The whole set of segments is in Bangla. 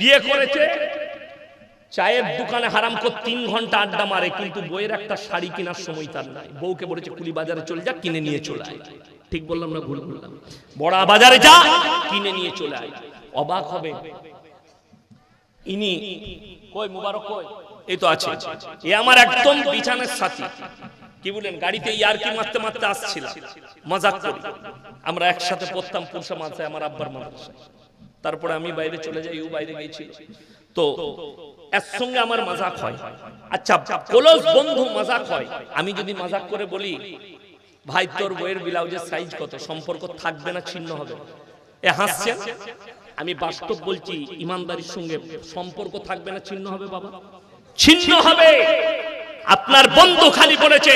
বিয়ে করেছে। চায়ের দোকানে হারাম করে, তিন ঘণ্টা আড্ডা মারে, কিন্তু বইয়ের একটা শাড়ি কেনার সময় তার নাই। বউকে বলেছে, কুলি বাজারে চলে যা, কিনে নিয়ে চলে আয়। ঠিক বললাম না, ভুল বললাম? বড়া বাজারে যা, কিনে নিয়ে চলে আয়। অবাক হবে। ইনি, কই, মুবারক কই? এই তো আছে। এ আমার একদম বিছানার সাথী। কি বলেন, গাড়িতে ইয়ারকি মারতে মারতে আসছিলাম? মজাক করি। আমরা একসাথে পড়তাম পুরসা মাদ্রাসায়, আমার আব্বার মাদ্রাসায়। তারপরে আমি বাইরে চলে যাই, ও বাইরে গেছিল তো এর সঙ্গে আমার মজাক হয়। আচ্ছা ক্লোজ বন্ধু মজাক হয়। আমি যদি মজাক করে বলি, ভাই, তোর বইয়ের ব্লাউজের সাইজ কত? সম্পর্ক থাকবে না, ছিন্ন হবে। এ হাসছেন? আমি বাস্তব বলছি, ইমানদারির সঙ্গে সম্পর্ক থাকবে না, ছিন্ন হবে, বাবা। ছিন্ন হবে! আপনার বন্ধু খালি বলেছে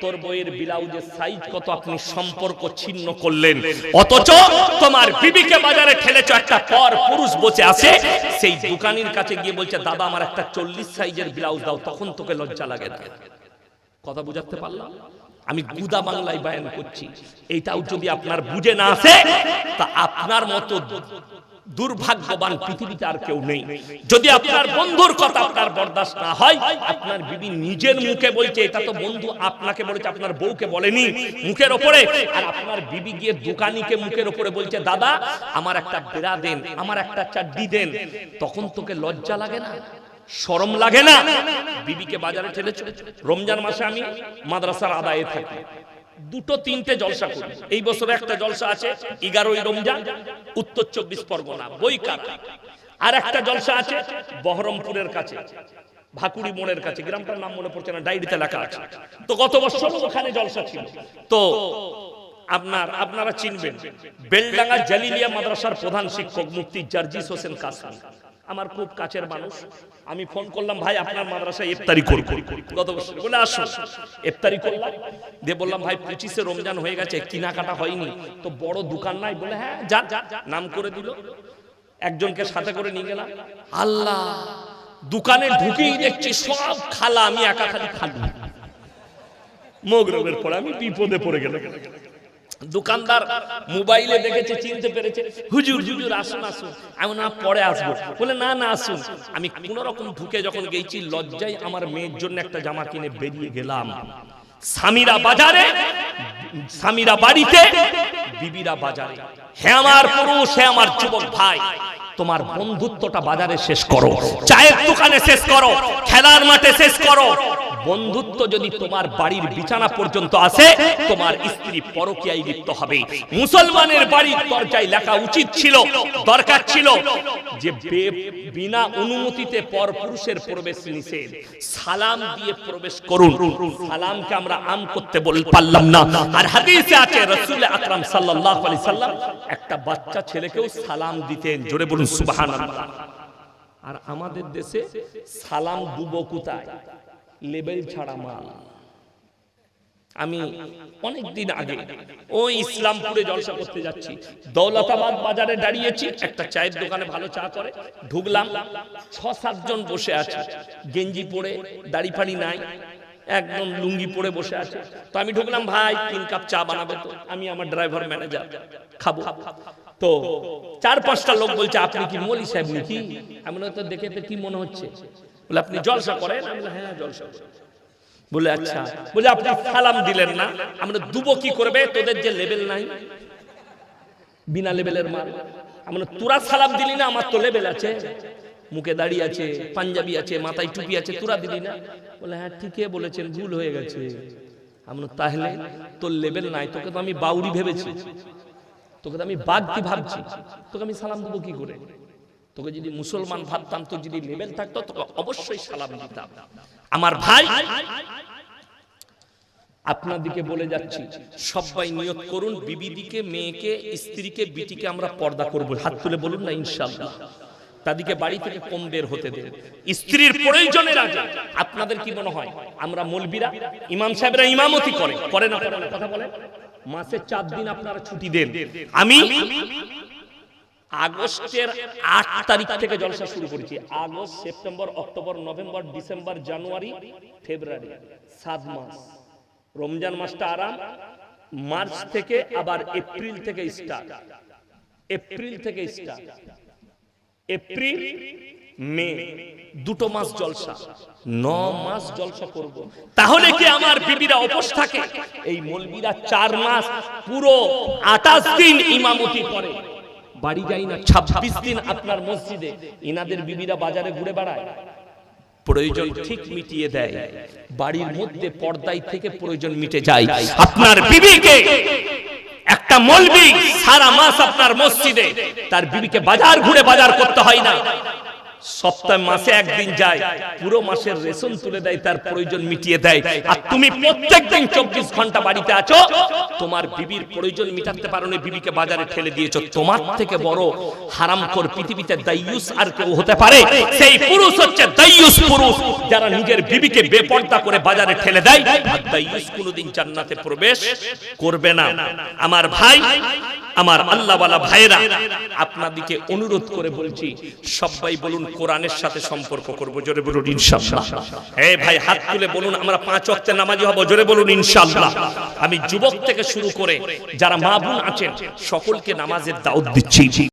তোর বইয়ের ব্লাউজের সাইজ কত আপনি সম্পর্ক ছিন্ন করলেন? অথচ তোমার বিবিকে বাজারে ঠেলেছ একটা পর পুরুষ বসে আছে সেই দোকানির কাছে গিয়ে বলছে দাদা আমার একটা চল্লিশ সাইজের ব্লাউজ দাও তখন তোকে লজ্জা লাগে না। কথা বুঝাতে পারলাম? আমি গুদা বাংলায় বায়ান করছি। এইটাও যদি আপনার বুঝে না আসে তা আপনার মতো দুর্ভাগ্যবান পৃথিবীতে আর কেউ নেই। যদি আপনার বন্ধুর কথা আপনার বরদাস্ত না হয়, আপনার বিবি নিজের মুখে বলছে, এটা তো বন্ধু আপনাকে বলেছে, আপনার বউকে বলেনি মুখের ওপরে। আর আপনার বিবি গিয়ে দোকানিকে মুখের ওপরে বলছে, দাদা, আমার একটা বেড়া দেন, আমার একটা চাড্ডি দেন। তখন তোকে লজ্জা লাগে না? শরম লাগে না? বিবিকে বাজারে ঠেলেছ? রমজান মাসে আমি মাদ্রাসার আদায়ে থাকি। দুটো তিনটে জলসা করি। এই বছর একটা জলসা আছে, এগারোই রমজান, উত্তর চব্বিশ পরগনা। বইকার আর একটা জলসা আছে, বহরমপুরের কাছে, ভাকুড়ি মোড়ের কাছে। গ্রামটার নাম মনে পড়ছে না, ডায়েরিতে লেখা আছে। তো গত বছর ওখানে জলসা ছিল। তো আপনার, আপনারা চিনবেন বেলডাঙ্গা জালিলিয়া মাদ্রাসার প্রধান শিক্ষক মুফতি জার্জিস হোসেন কাসমি। আমার খুব কাছের মানুষ। আমি ফোন করলাম, ভাই, আপনার মাদ্রাসায় ইফতারি করব। গত বছর বলে, আসুন। ইফতারি করলাম। দিয়ে বললাম, ভাই, পঁচিশে রমজান হয়ে গেছে, কেনাকাটা হয়নি। তো বড় দোকান নাই। বলে হ্যাঁ যা। নাম করে দিল। একজনকে সাথে করে নিয়ে গেলাম। আল্লাহ, দোকানে ঢুকেই দেখছি সব খালা, আমি একা খালি খালি। মগরবের পরে আমি বিপদে পড়ে গেলাম। দোকানদার মোবাইলে দেখেছে, চিনতে পেরেছে, হুজুর হুজুর, আসুন আসুন। আমি না, পরে আসব। বলে, না না, আসুন। আমি কোন রকম ঢুকে যখন গেছি, লজ্জায় আমার মেয়ের জন্য একটা জামা কিনে বেরিয়ে গেলাম। স্বামীরা বাজারে, স্বামীরা বাড়িতে, বিবিরা বাজারে। হে আমার পুরুষ, হে আমার যুবক ভাই, তোমার বন্ধুত্বটা বাজারে শেষ করো। চায়ের দোকানে শেষ করো। খেলার মাঠে শেষ করো। বন্ধুত্ব যদি তোমার বাড়ির বিছানা পর্যন্ত আসে, তোমার স্ত্রী পরকীয়ায় লিপ্ত হবে। মুসলমানের বাড়ির দরজায় লেখা উচিত ছিল, দরকার ছিল যে বিনা অনুমতিতে পর পুরুষের প্রবেশ নিষেধ। সালাম দিয়ে প্রবেশ করুন। সালামকে আমরা আম করতে বল, পারলাম না। আর হাদিসে আছে, রাসূল আকরাম সাল্লাল্লাহু আলাইহি সাল্লাম একটা বাচ্চা ছেলেকেও সালাম দিতেন, জোরে বলুন সুবহানাল্লাহ। আর আমাদের দেশে সালাম দুবো কোথায়? লেবেল ছাড়া মাল। আমি অনেক দিন আগে ওই ইসলামপুরে জলসা করতে যাচ্ছি। দৌলতাবাদ বাজারে দাঁড়িয়েছি, একটা চায়ের দোকানে ভালো চা করে, ঢুকলাম ছ সাতজন বসে আছে। গেঞ্জি পরে, দাড়ি ফাড়ি নাই একদম লুঙ্গি পরে বসে আছে। তো আমি ঢুকলাম, ভাই, তিন কাপ চা বানাবে তো, আমি আমার ড্রাইভার ম্যানেজার, খাব। তো চার পাঁচটা লোক বলছে, আপনি কি মলি সাহেব নাকি? আমি তো দেখে তো কি মনে হচ্ছে? বলে আপনি জলসা করেন? আমি হ্যাঁ জলসা করি। বলে আচ্ছা। বলে আপনি সালাম দিলেন না আমরা দুবো কি করবে? তোদের যে লেভেল নাই বিনা লেভেলের মাল। আমরা তোরা সালাম দিলি না আমার তো লেভেল আছে। মুখে দাড়ি আছে পাঞ্জাবি আছে মাথায় টুপি আছে তোরা দিলি না। বলে হ্যাঁ ঠিকই বলেছেন ভুল হয়ে গেছে। আমরা তাহলে তোর লেভেল নাই তোকে তো আমি বাউরি ভেবেছি। তোকে তো আমি বাগদি ভাবছি। তোকে আমি সালাম দেবো কি করে? তোকে যদি মুসলমান ভাবতাম তো যদি লেভেল থাকতো তোকে অবশ্যই সালাম দিতাম। আমার ভাই আপনাদিকে বলে যাচ্ছি সবাই নিয়ত করুন বিবিদিকে মেয়েকে স্ত্রীকে বিটিকে আমরা পর্দা করব। হাত তুলে বলুন না ইনশাআল্লাহ। তাদেরকে বাড়ি থেকে কম বের হতে দেন। স্ত্রীর প্রয়োজনের আগে আপনাদের কি মনে হয়? আমরা মলবিরা ইমাম সাহেবরা ইমামতি করে। করে। না করে না কথা বলে? মাসে চার দিন আপনারা ছুটি দেন। আমি আগস্টের আট তারিখ থেকে জলসা শুরু করেছি। August, September, October, November, December, January, February, সাত মাস। রমজান মাসটা আরাম, মার্চ থেকে আবার এপ্রিল থেকে স্টার্ট। এপ্রিল থেকে স্টার্ট। এপ্রিল, মে, দুটো মাস জলসা, ন মাস জলসা করব। তাহলে কি আমার বিবিরা উপোস থাকে? এই মলবিরা চার মাস পুরো আটাশ দিন ইমামতি করে। বাড়ি যাই না ছাব্বিশ দিন আপনার মসজিদে ইনাদের বিবিরা বাজারে ঘুরে বেড়ায়। প্রয়োজন ঠিক মিটিয়ে দেয়। বাড়ির মধ্যে পর্দায় থেকে প্রয়োজন মিটে যায়। আপনার বিবিকে একটা মলবি সারা মাস আপনার মসজিদে। তার বিবিকে বাজার ঘুরে বাজার করতে হয় না। সপ্তাহে মাসে একদিন যায়, পুরো মাসের রেশন তুলে দেয়, তার প্রয়োজন মিটিয়ে দেয়। আর তুমি প্রত্যেক দিন চব্বিশ ঘণ্টা বাড়িতে আছো, তোমার বিবির প্রয়োজন মিটাতে পারো না, বিবিকে বাজারে ঠেলে দিয়েছ। তোমার থেকে বড় হারামখোর পৃথিবীতে দাইয়ুস আর কেউ হতে পারে? সেই পুরুষ হচ্ছে দাইয়ুস পুরুষ, যারা নিজের বিবিকে বেপর্দা করে বাজারে ঠেলে দেয়। আর দাইয়ুস কোনোদিন জান্নাতে প্রবেশ করবে না। আমার ভাই, আমার আল্লাহওয়ালা ভাইরা আপনাদিকে অনুরোধ করে বলছি, সবাই বলুন কোরআনের সাথে সম্পর্ক করব, জোরে বলুন ইনশাআল্লাহ। এই ভাই, হাত তুলে বলুন, আমরা পাঁচ ওয়াক্তে নামাজি হব, জোরে বলুন ইনশাআল্লাহ। আমি যুবক থেকে শুরু করে যারা মা বোন আছেন, সকলকে নামাজের দাওয়াত দিচ্ছি।